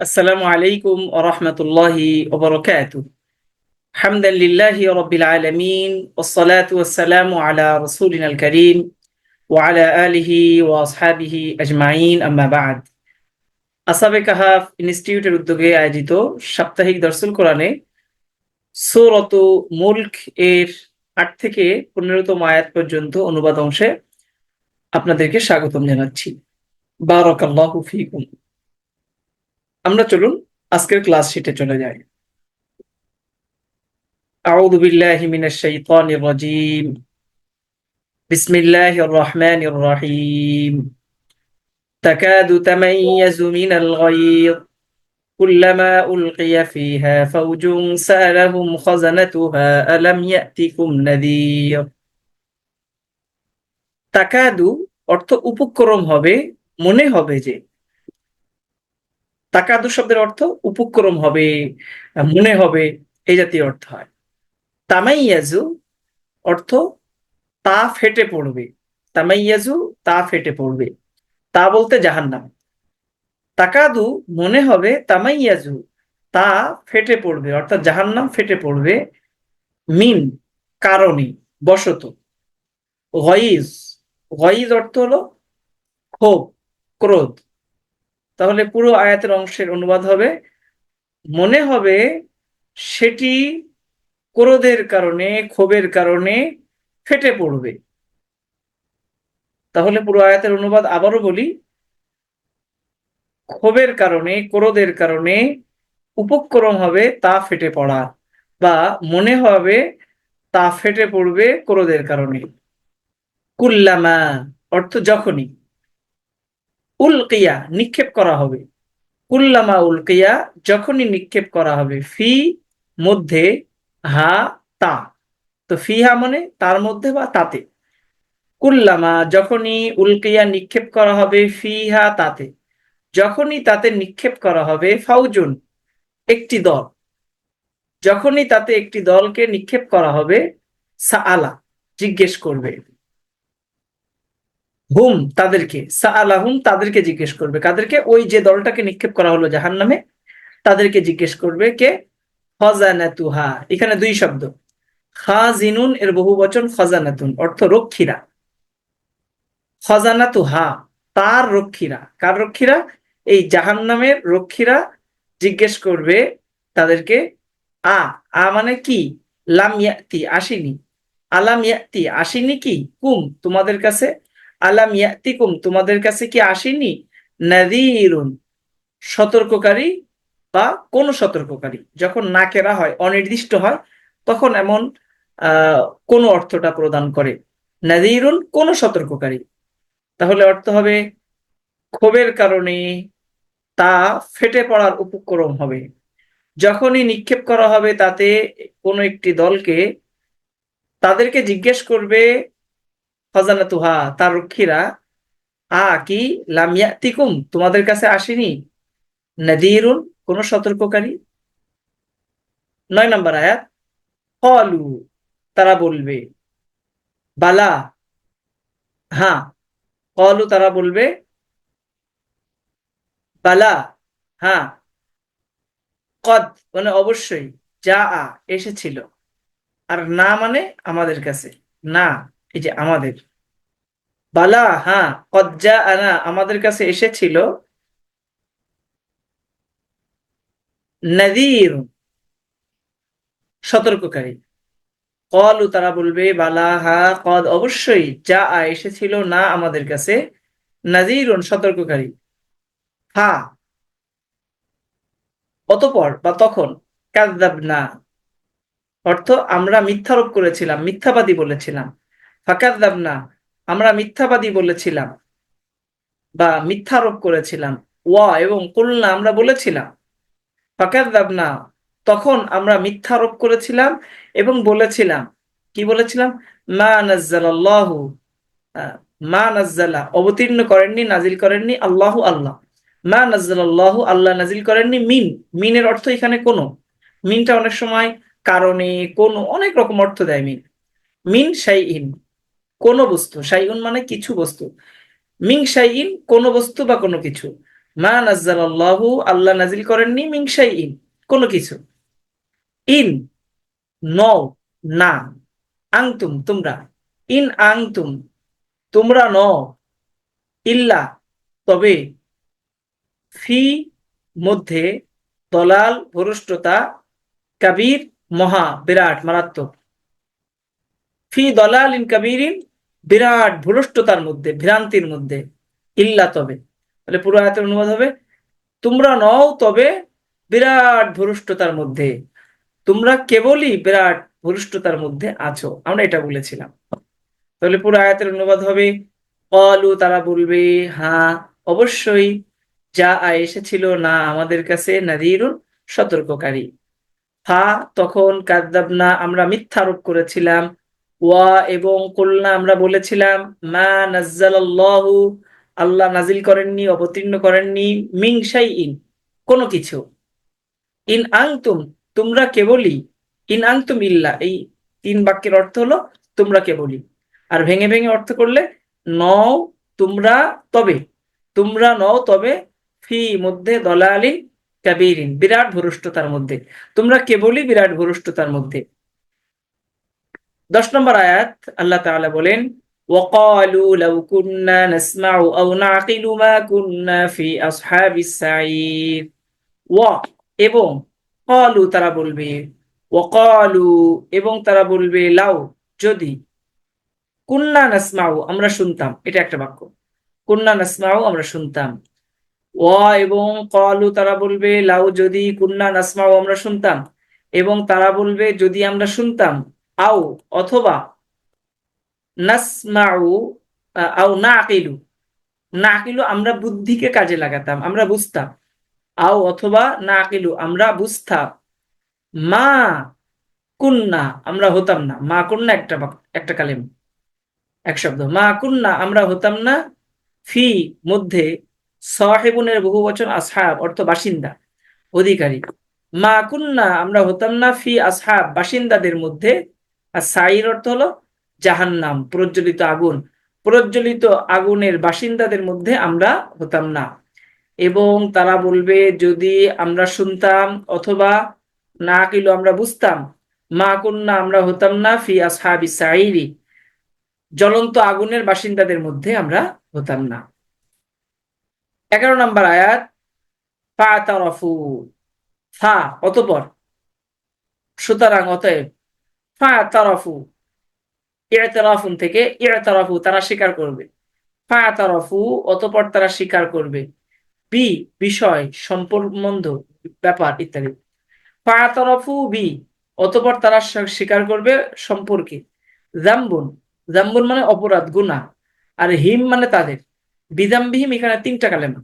আসসালামু আলাইকুম ওরহমতুল্লাহি ওবরকাত হামদান লিল্লাহি রব্বিল আলমিন ওসলাতু ওসালামু আলা রসুলিন আল করিম ওয়ালা আলিহি ওয়া ওয়াসহাবিহি আজমাইন আম্মাবাদ আসাবে কাহাফ ইনস্টিটিউটের উদ্যোগে আয়োজিত সাপ্তাহিক দর্শন কোরআনে সৌরত মুলক এর আট থেকে পনেরোতম আয়াত পর্যন্ত অনুবাদ অংশে আপনাদেরকে স্বাগতম জানাচ্ছি। বারকাল্লাহু ফিকুম। আমরা চলুন আজকের ক্লাস শিটে চলে যাই أعوذ بالله من الشيطان الرجيم بسم الله الرحمن الرحيم تكاد تميز من الغيظ كلما ألقي فيها فوج سألهم خزنتها ألم يأتكم نذير তাকাদু অর্থ উপক্রম হবে মনে হবে যে তাকাদু শব্দের অর্থ উপক্রম হবে, মনে হবে, এই জাতীয় অর্থ হয়। তামাইয়াজু অর্থ তা ফেটে পড়বে। তামাইয়াজু তা ফেটে পড়বে। তা বলতে জাহান্নাম। তাকাদু মনে হবে তামাইয়াজু তা ফেটে পড়বে, অর্থাৎ জাহান্নাম ফেটে পড়বে মিন, কারণে, বশত। গইজ গইজ অর্থ হলো ক্ষোভ, ক্রোধ। তাহলে পুরো আয়াতের অংশের অনুবাদ হবে। মনে হবে সেটি ক্রোধের কারণে, ক্ষোভের কারণে ফেটে পড়বে। তাহলে পুরো আয়াতের অনুবাদ আবারও বলি, ক্ষোভের কারণে, ক্রোধের কারণে উপক্রম হবে তা ফেটে পড়া বা মনে হবে তা ফেটে পড়বে ক্রোধের কারণে। কুল্লামা, অর্থ যখনই। উলকিয়া, নিক্ষেপ করা হবে। কুল্লামা উলকিয়া যখনই নিক্ষেপ করা হবে, ফি মধ্যে হা তা। তো ফিহা মানে তার মধ্যে বা তাতে। কুল্লামা যখনই উলকিয়া নিক্ষেপ করা হবে ফিহা তাতে। যখনই তাতে নিক্ষেপ করা হবে, ফাউজুন, একটি দল। যখনই তাতে একটি দলকে নিক্ষেপ করা হবে, সাআলা, জিজ্ঞেস করবে। হুম, তাদেরকে। সাআলাহুম, তাদেরকে জিজ্ঞেস করবে। কাদেরকে? ওই যে দলটাকে নিক্ষেপ করা হলো জাহান নামে তাদেরকে জিজ্ঞেস করবে কে? খজানাতুহা এখানে দুই শব্দ। খাজিনুন, এর বহু বচন খজানাতুন অর্থ রক্ষীরা। খজানাতুহা তার রক্ষীরা। কার রক্ষীরা? এই জাহান নামের রক্ষীরা জিজ্ঞেস করবে তাদেরকে, আ আ মানে কি? লাম ইয়াতি, আসেনি। আলাম ইয়াতি, আসেনি কি? কুম, তোমাদের কাছে আলাম ইয়াতিকুম, তোমাদের কাছে কি আসেনি? নাদিরুন সতর্ককারী বা কোন সতর্ককারী। যখন নাকেরা হয়, অনির্দিষ্ট হয়, তখন এমন কোন অর্থটা প্রদান করে। নাদিরুন কোন সতর্ককারী। তাহলে অর্থ হবে, ক্ষোভের কারণে তা ফেটে পড়ার উপক্রম হবে। যখনই নিক্ষেপ করা হবে, তাতে কোনো একটি দলকে তাদেরকে জিজ্ঞেস করবে খজানা তুহা তার রক্ষীরা, আ, কি তোমাদের কাছে আসেনি? কোন সতর্ককারী? নয় নম্বর আয়াত কলু তারা বলবে, বালা হ্যাঁ কলু তারা বলবে, বালা হ্যাঁ কদ মানে অবশ্যই যা আ এসেছিল, আর না মানে আমাদের কাছে, না। এই যে আমাদের। বালা হ্যাঁ কজ্জা আনা, আমাদের কাছে এসেছিল নদীর, সতর্ককারী। কলু, তারা বলবে, বালা, হা, কদ, অবশ্যই যা এসেছিল না আমাদের কাছে। নাজিরুন সতর্ককারী। হা, অতপর বা তখন কাজদাব না অর্থ, আমরা মিথ্যারোপ করেছিলাম, মিথ্যাবাদী বলেছিলাম। ফাকাদ্দাব না আমরা মিথ্যাবাদী বলেছিলাম বা মিথ্যারোপ করেছিলাম। ওয়া এবং কুলনা আমরা বলেছিলাম। ফাকাদ্দাব না তখন আমরা মিথ্যারোপ করেছিলাম এবং বলেছিলাম। কি বলেছিলাম? মা নাজ্জালাল্লাহু মা নাজ্জালা, অবতীর্ণ করেননি, নাজিল করেননি আল্লাহু আল্লাহ। মা নাজ্জালাল্লাহু, আল্লাহ নাজিল করেননি মিন। মিনের অর্থ এখানে কোনো। মিনটা অনেক সময় কারণে কোন, অনেক রকম অর্থ দেয় মিন। মিন শাইইন কোন বস্তু, শাইউন মানে কিছু বস্তু। মিং শাইইন, কোন বস্তু বা কোনো কিছু। মা নাজ্জালাল্লাহু, আল্লাহ নাজিল করেননি মিংসাই ইন কোনো কিছু। ইন, নও, না। আংতুম, তোমরা। ইন আংতুম, তোমরা ন ইল্লা, তবে ফি মধ্যে দলাল ভরষ্টতা কাবির, মহা, বিরাট, মারাত্মক। ফি দলাল ইন কাবিরিন বিরাট ভ্রষ্টতার মধ্যে, ভ্রান্তির মধ্যে ইল্লা তবে। তাহলে পুরো আয়াতের অনুবাদ হবে, তোমরা নও তবে বিরাট ভ্রষ্টতার মধ্যে, তোমরা কেবলই বিরাট ভ্রষ্টতার মধ্যে আছো। আমরা এটা বলেছিলাম। তাহলে পুরো আয়াতের অনুবাদ হবে অলু তারা বলবে হ্যাঁ অবশ্যই যা এসেছিল না আমাদের কাছে নাদিরুন সতর্ককারী। হা, তখন কাদ্দাবনা, আমরা মিথ্যারোপ করেছিলাম ওয়া এবং কল্লা আমরা বলেছিলাম, মা নাজ্জালাল্লাহু, আল্লাহ নাজিল করেননি, অবতীর্ণ করেননি মিংসাই ইন কোনো কিছু। ইন আংতুম তোমরা কেবলই ইন আংতুম ইল্লা এই তিন বাক্যের অর্থ হলো, তোমরা কেবলই আর ভেঙে ভেঙে অর্থ করলে, নও তোমরা তবে তোমরা নও তবে ফি মধ্যে দলালিন কাবিরিন বিরাট ভরষ্টতার মধ্যে। তোমরা কেবলই বিরাট ভরষ্টতার মধ্যে। দশ নম্বর আয়াত আল্লাহ তাআলা বলেন وقالوا لو كنا نسمع أو نعقل ما كنا في أصحاب السعير ও এবং কলু তারা বলবে ওয়াকালু এবং তারা বলবে লাউ যদি কুন্না নাসমাউ আমরা শুনতাম এটা একটা বাক্য কুন্না নাসমাউ আমরা শুনতাম ও এবং কলু তারা বলবে লাউ যদি কুন্না নাসমাউ আমরা শুনতাম এবং তারা বলবে যদি আমরা শুনতাম আও, অথবা নাসমাউ আও না আকিলু না আকিলু আমরা বুদ্ধিকে কাজে লাগাতাম, আমরা বুঝতাম। আও, অথবা না আকিলু আমরা বুঝতাম। মা কুন্না, আমরা হতাম না। মা কুন্না একটা একটা কালেম, এক শব্দ। মা কুন্না, আমরা হতাম না। ফি মধ্যে সাহেবুনের বহু বচন আসহাব, অর্থ বাসিন্দা, অধিকারী। মা কুন্না, আমরা হতাম না। ফি আসহাব, বাসিন্দাদের মধ্যে আর সাইর অর্থ হলো জাহান্নাম, প্রজ্বলিত আগুন। প্রজ্বলিত আগুনের বাসিন্দাদের মধ্যে আমরা হতাম না। এবং তারা বলবে, যদি আমরা শুনতাম অথবা না কিলো আমরা বুঝতাম, মা কুন্না আমরা হতাম না ফি আসহাবি সাইরি জ্বলন্ত আগুনের বাসিন্দাদের মধ্যে আমরা হতাম না। এগারো নম্বর আয়াত ফা তারফু ফা, অতপর। সুতরাং অতএব ফা তারফু ইয়তারাফুন থেকে ইয়তারাফু তারা স্বীকার করবে। ফা তারফু অতপর তারা স্বীকার করবে। বি, বিষয় সম্পর্ক ব্যাপার ইত্যাদি। ফা তারফু বি, অতপর তারা স্বীকার করবে সম্পর্কে। জাম্বুন জাম্বুন মানে অপরাধ, গুনাহ। আর হিম মানে তাদের। বিদাম্বিহিম এখানে তিনটা কালেমা।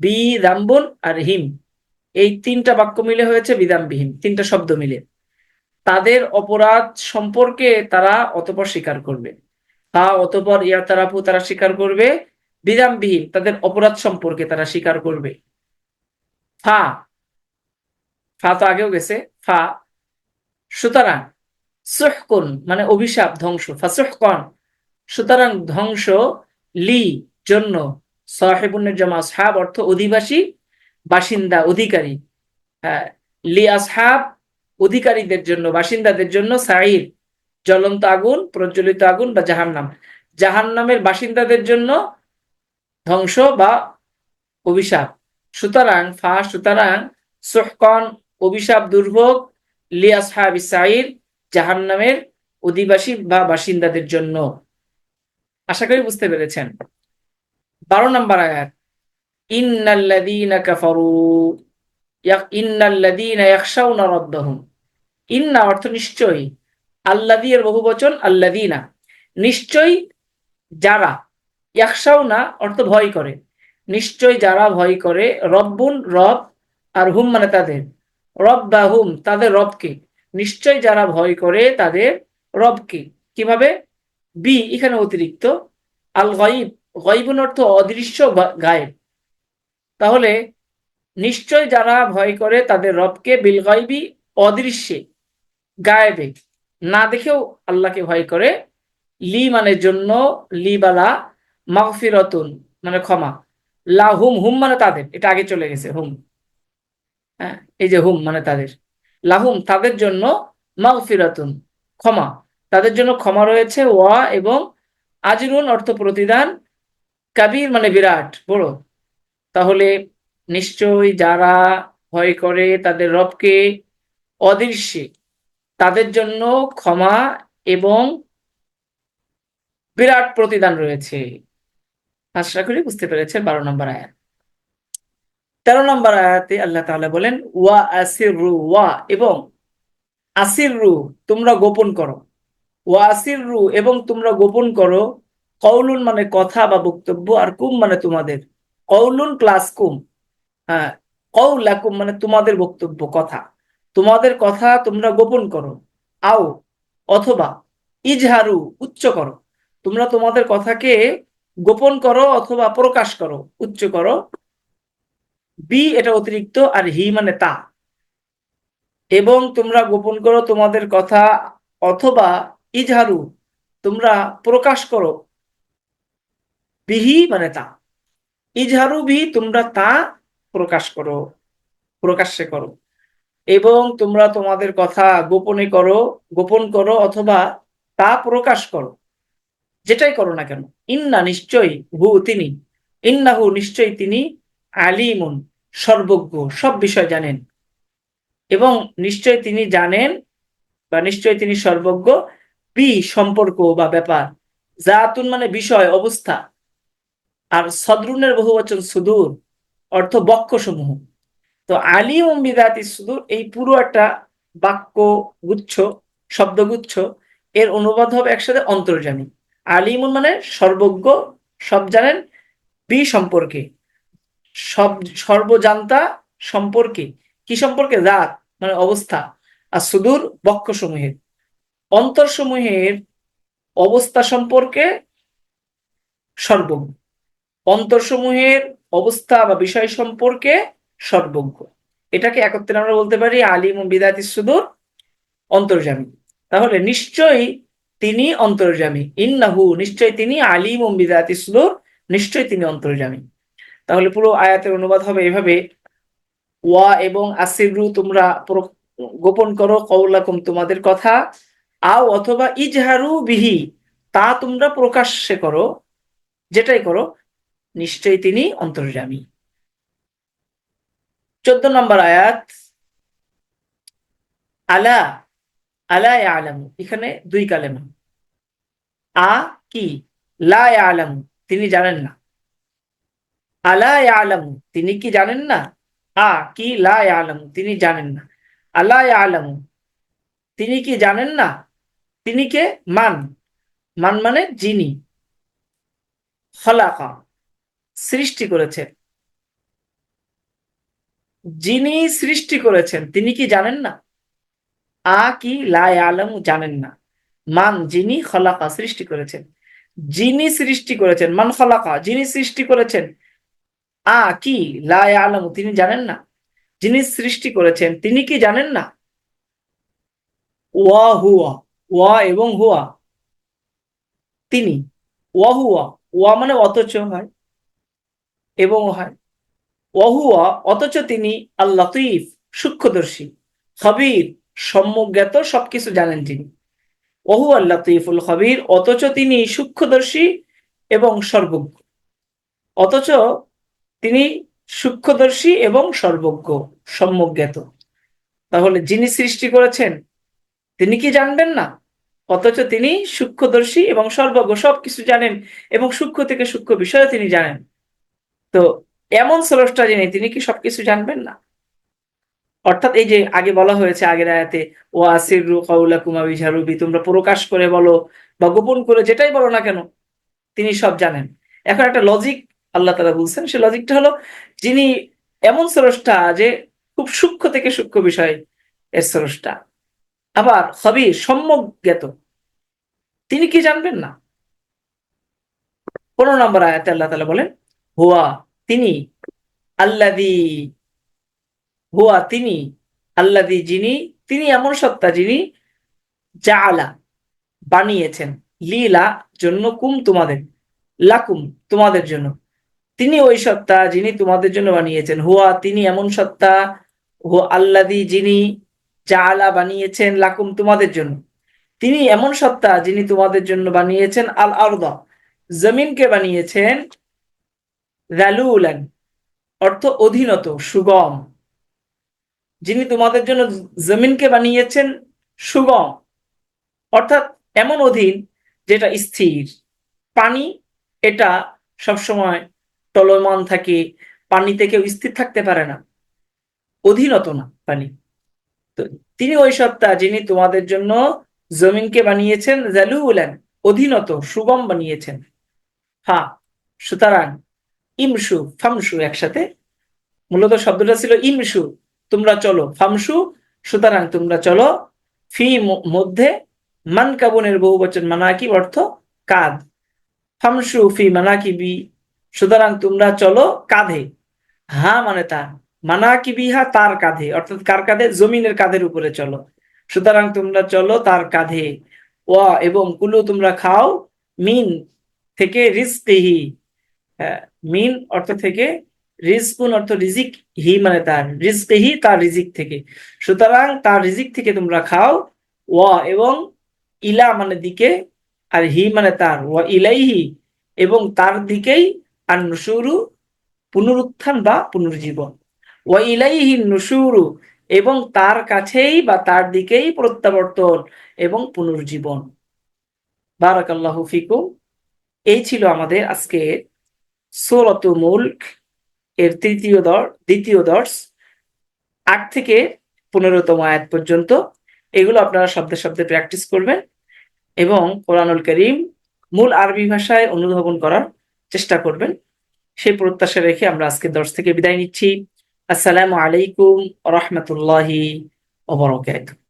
বি দাম্বুন আর হিম। এই তিনটা বাক্য মিলে হয়েছে বিদাম্বিহীন তিনটা শব্দ মিলে। তাদের অপরাধ সম্পর্কে তারা অতপর স্বীকার করবে। তা অতপর ইয়াতারাফু তারা স্বীকার করবে বিদাম্বিহীন তাদের অপরাধ সম্পর্কে তারা স্বীকার করবে। ফা ফা তো আগেও গেছে, ফা। সুতরাং সুহকুন মানে অভিশাপ, ধ্বংস। ফাসুহকন সুতরাং ধ্বংস লি জন্য সাহেবুনের জমা আসহাব অর্থ অধিবাসী, বাসিন্দা, অধিকারী। হ্যাঁ লি আসহাব অধিকারীদের জন্য, বাসিন্দাদের জন্য সাইর জ্বলন্ত আগুন, প্রজ্বলিত আগুন বা জাহান্নাম। জাহান্নামের বাসিন্দাদের জন্য ধ্বংস বা অভিশাপ। সুতরাং, ফা, সুতরাং সুহকন অভিশাপ দুর্ভোগ লি আসহাব সাইর জাহান্নামের অধিবাসী বা বাসিন্দাদের জন্য। আশা করি বুঝতে পেরেছেন। বারো নম্বর আয়াত, ইন্নাল্লাযীনা কাফারু ইন্না অর্থ নিশ্চয়ই। আল্লাযী এর বহু বচন, আল্লাযীনা। নিশ্চয়ই যারা ইয়াখশাউনা অর্থ ভয় করে। নিশ্চয় যারা ভয় করে রব্বুন রব আর হুম মানে তাদের। রব বা হুম তাদের রবকে। নিশ্চয় যারা ভয় করে তাদের রবকে। কীভাবে? বি, এখানে অতিরিক্ত। আল গাইব গাইবুন অর্থ অদৃশ্য গায়েব। তাহলে নিশ্চয় যারা ভয় করে তাদের রবকে বিল গাইবি অদৃশ্যে, গায়েবে। না দেখেও আল্লাহকে ভয় করে। লি মানে জন্য লি বালা মাগফিরতুন মানে ক্ষমা। লা হুম হুম মানে তাদের। এটা আগে চলে গেছে, হুম। হ্যাঁ এই যে হুম মানে তাদের। লাহুম তাদের জন্য মাগফিরাতুন, ক্ষমা। তাদের জন্য ক্ষমা রয়েছে ওয়া এবং আজরুন অর্থ প্রতিদান কাবির মানে বিরাট, বড়। তাহলে নিশ্চয়ই যারা ভয় করে তাদের রবকে অদৃশ্যে, তাদের জন্য ক্ষমা এবং বিরাট প্রতিদান রয়েছে। আশা করি বুঝতে পেরেছেন বারো নম্বর আয়াত। তেরো নম্বর আয়াতে আল্লাহ তাআলা বলেন, ওয়া আসিরু, ওয়া এবং আসির রু তোমরা গোপন করো। ওয়া আসির রু এবং তোমরা গোপন করো কৌলুন মানে কথা বা বক্তব্য, আর কুম মানে তোমাদের। কৌলুন প্লাস কুম। কৌলাকুম মানে তোমাদের বক্তব্য, কথা। তোমাদের কথা তোমরা গোপন করো। আও, অথবা, ইজহারু, উচ্চ করো। তোমরা তোমাদের কথাকে গোপন করো অথবা প্রকাশ করো, উচ্চ করো। বি, এটা অতিরিক্ত, আর হি মানে তা। এবং তোমরা গোপন করো তোমাদের কথা অথবা ইজহারু, তোমরা প্রকাশ করো। বিহি মানে তা। ইজহারু, বিহি, তোমরা তা প্রকাশ করো, প্রকাশ্যে করো। এবং তোমরা তোমাদের কথা গোপনে করো, গোপন করো অথবা তা প্রকাশ করো। যেটাই করো না কেন, ইন্না নিশ্চয়ই হু তিনি ইন্নাহু নিশ্চয়ই তিনি আলিমুন, সর্বজ্ঞ, সব বিষয় জানেন। এবং নিশ্চয় তিনি জানেন বা নিশ্চয় তিনি সর্বজ্ঞ বি সম্পর্ক বা ব্যাপার। জাতুন মানে বিষয়, অবস্থা। আর সদরুনের বহু বচন সুদূর অর্থ বক্ষ সমূহ তো আলিম বিদাতি সুদূর এই পুরো একটা বাক্য গুচ্ছ শব্দগুচ্ছ, এর অনুবাদ হবে একসাথে অন্তর্জামী আলিমুন মানে সর্বজ্ঞ, সব জানেন, বি সম্পর্কে। সব, সর্বজান্তা সম্পর্কে। কি সম্পর্কে? রাত মানে অবস্থা। আর সুদূর বক্ষ সমূহের অন্তর সমূহের অবস্থা সম্পর্কে সর্বজ্ঞ। অন্তর সমূহের অবস্থা বা বিষয় সম্পর্কে সর্বজ্ঞ। এটাকে একত্রে আমরা বলতে পারি আলিম বিদাতি সুদূর অন্তর্জামী। তাহলে নিশ্চয়ই তিনি অন্তর্জামী। ইন্নাহু নিশ্চয় তিনি আলিম বিদাতি সুদূর নিশ্চয় তিনি অন্তর্জামী। তাহলে পুরো আয়াতের অনুবাদ হবে এভাবে, ওয়া এবং আসিরু তোমরা গোপন করো কৌলাকুম তোমাদের কথা, আও অথবা ইজহারু বিহি, তা তোমরা প্রকাশ্যে করো, যেটাই করো নিশ্চয়ই তিনি অন্তর্জামী চোদ্দ নম্বর আয়াত, আলা আলা আলামু এখানে দুই কালেমা। আ কি? লা আলামু তিনি জানেন না। আলা আলামু তিনি কি জানেন না? আ কি? লা আলামু তিনি জানেন না। আলা আলামু তিনি কি জানেন না? তিনি কে? মান। মান মানে যিনি। খলাকা। সৃষ্টি করেছেন। যিনি সৃষ্টি করেছেন, তিনি কি জানেন না? আ কি লা আলম জানেন না। মান যিনি খলাকা, সৃষ্টি করেছেন। যিনি সৃষ্টি করেছেন, মান খলাকা, যিনি সৃষ্টি করেছেন, আ কি লা আলামু তিনি জানেন না? যিনি সৃষ্টি করেছেন, তিনি কি জানেন না? ওয়া হুয়া, ওয়া এবং হুয়া। তিনি, ওয়া হুয়া, ওয়া মানে অথচ হয়। এবং হয়। ওহুয়া, অথচ তিনি আল লতিফ, সূক্ষ্মদর্শী, খবির, সম্যজ্ঞাত সবকিছু জানেন তিনি। ওহু আল লতিফুল খবির, অথচ তিনি সূক্ষ্মদর্শী এবং সর্বজ্ঞ। অথচ তিনি সূক্ষ্মদর্শী এবং সর্বজ্ঞ, সম্যজ্ঞাত। তাহলে যিনি সৃষ্টি করেছেন, তিনি কি জানবেন না? অথচ তিনি সূক্ষ্মদর্শী এবং সর্বজ্ঞ, সবকিছু জানেন এবং সূক্ষ্ম থেকে সূক্ষ্ম বিষয়ে তিনি জানেন। তো এমন স্রষ্টা যিনি, তিনি কি সবকিছু জানবেন না? অর্থাৎ এই যে আগে বলা হয়েছে আগের আয়াতে ও আসির রু কৌলা কুমাবি ঝারুবি তোমরা প্রকাশ করে বলো বা গোপন করে যেটাই বলো না কেন, তিনি সব জানেন। এখন একটা লজিক আল্লাহ তালা বলছেন, সে লজিকটা হলো যিনি এমন স্রষ্টা যে খুব সূক্ষ্ম থেকে সূক্ষ্ম বিষয় এর স্রষ্টা। আবার হবি সম্যক জ্ঞাত, তিনি কি জানবেন না? পনেরো নম্বর আয়াতে আল্লাহ তালা বলেন, হুয়া তিনি, আল্লাদি হুয়া তিনি, আল্লাদি যিনি, তিনি এমন সত্তা যিনি জাআলা বানিয়েছেন। লীলা জন্য কুম তোমাদের, লাকুম তোমাদের জন্য। তিনি ওই সত্তা যিনি তোমাদের জন্য বানিয়েছেন। হুয়া তিনি এমন সত্তা হু আল্লাদি যিনি জাআলা বানিয়েছেন, লাকুম তোমাদের জন্য। তিনি এমন সত্তা যিনি তোমাদের জন্য বানিয়েছেন। আল আরদা, জমিনকে বানিয়েছেন জালুলান অর্থ অধীনত, সুগম। যিনি তোমাদের জন্য জমিনকে বানিয়েছেন, সুগম। অর্থাৎ এমন অধীন যেটা স্থির। পানি এটা সবসময় টলমান থাকে পানিতে কেউ স্থির থাকতে পারে না। অধীনত না পানি। তো তিনি ওই সত্তা যিনি তোমাদের জন্য জমিনকে বানিয়েছেন জালুলান অধীনত, সুগম বানিয়েছেন। হ্যাঁ সুতরাং ইমসু ফামসু একসাথে। মূলত শব্দটা ছিল ইমসু তোমরা চলো ফামসু সুতরাং তোমরা চলো। ফি মধ্যে মান কাবনের বহু বচন মানাকিব অর্থ কাঁধ। ফামসু ফি মানাকিবি সুতরাং তোমরা চলো কাঁধে। হা মানে তা মানাকিবিহা তার কাঁধে অর্থাৎ কার কাঁধে? জমিনের কাঁধের উপরে চলো। সুতরাং তোমরা চলো তার কাঁধে। ওয়া এবং কুলু তোমরা খাও মিন থেকে রিজকিহি হ্যাঁ, মিন অর্থ থেকে, রিজকুন অর্থ রিজিক হি মানে তার রিজকিহি তার রিজিক থেকে। সুতরাং তার রিজিক থেকে তোমরা খাও ওয়া এবং ইলা মানে দিকে, আর হি মানে তার ওয়া ইলাইহি এবং তার দিকেই আর নুসুরু পুনরুত্থান বা পুনর্জীবন। ওয়া ইলাইহি নুসুরু এবং তার কাছেই বা তার দিকেই প্রত্যাবর্তন এবং পুনর্জীবন। বারাকাল্লাহু ফিকুম। এই ছিল আমাদের আজকে সূরাত মুলক এর তৃতীয় দর, দ্বিতীয় দর্শ আট থেকে পনেরোতম আয়াত পর্যন্ত। এগুলো আপনারা শব্দে শব্দে প্র্যাকটিস করবেন এবং কোরআনুল করিম মূল আরবি ভাষায় অনুধাবন করার চেষ্টা করবেন। সেই প্রত্যাশা রেখে আমরা আজকে দর্শ থেকে বিদায় নিচ্ছি। আসসালামু আলাইকুম রহমতুল্লাহি ওবরাকাতুহু